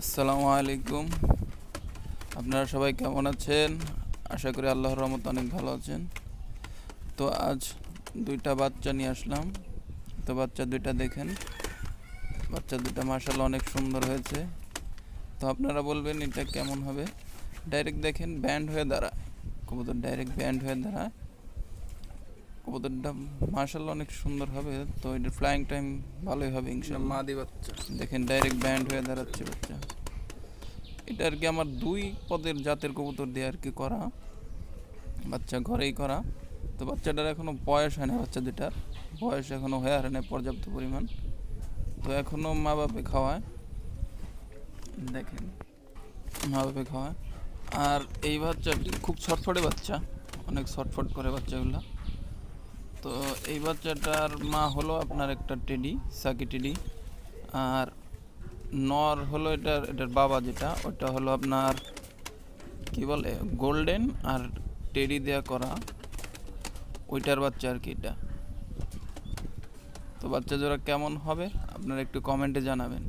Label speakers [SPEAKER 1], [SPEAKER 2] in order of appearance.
[SPEAKER 1] আসসালামু আলাইকুম। আপনারা সবাই কেমন আছেন? আশা করি আল্লাহর রহমত অনেক ভালো আছেন। তো আজ দুইটা বাচ্চা নিয়ে আসলাম। তো বাচ্চা দুইটা দেখেন। বাচ্চা দুইটা মার্শাল অনেক সুন্দর হয়েছে। তো আপনারা বলবেন এটা কেমন হবে? ডাইরেক্ট দেখেন ব্যান্ড হয়ে দাঁড়ায়। কবুতর ডাইরেক্ট ব্যান্ড হয়ে দাঁড়ায়। কবুতরটা মার্শাল অনেক সুন্দর হবে তো এটার ফ্লাইং টাইম ভালোই হবে ইনশাল্লাহ।
[SPEAKER 2] মাদি বাচ্চা।
[SPEAKER 1] দেখেন ডাইরেক্ট ব্যান্ড হয়ে দাঁড়াচ্ছে বাচ্চা। এটা আর কি আমার দুই পদের জাতের কবুতর দিয়ে আর কি করা। বাচ্চা ঘরেই করা। তো বাচ্চাটার এখনও বয়স হয় না বাচ্চা দুটার বয়স এখনও হয়ে হারে না পর্যাপ্ত পরিমাণ। তো এখনও মা বাপে খাওয়ায়। দেখেন মা বাপে খাওয়ায়। আর এই বাচ্চাটি খুব ছটফটে বাচ্চা। অনেক ছটফট করে বাচ্চাগুলো। তো এই বাচ্চাটার মা হলো আপনার একটা টেডি, সাকি টেডি। আর নর হলো এটার এটার বাবা যেটা, ওটা হলো আপনার, কি বলে, গোল্ডেন আর টেডি দেয়া করা। ওইটার বাচ্চা আর কি এটা। তো বাচ্চা জোড়া কেমন হবে? আপনারা একটু কমেন্টে জানাবেন।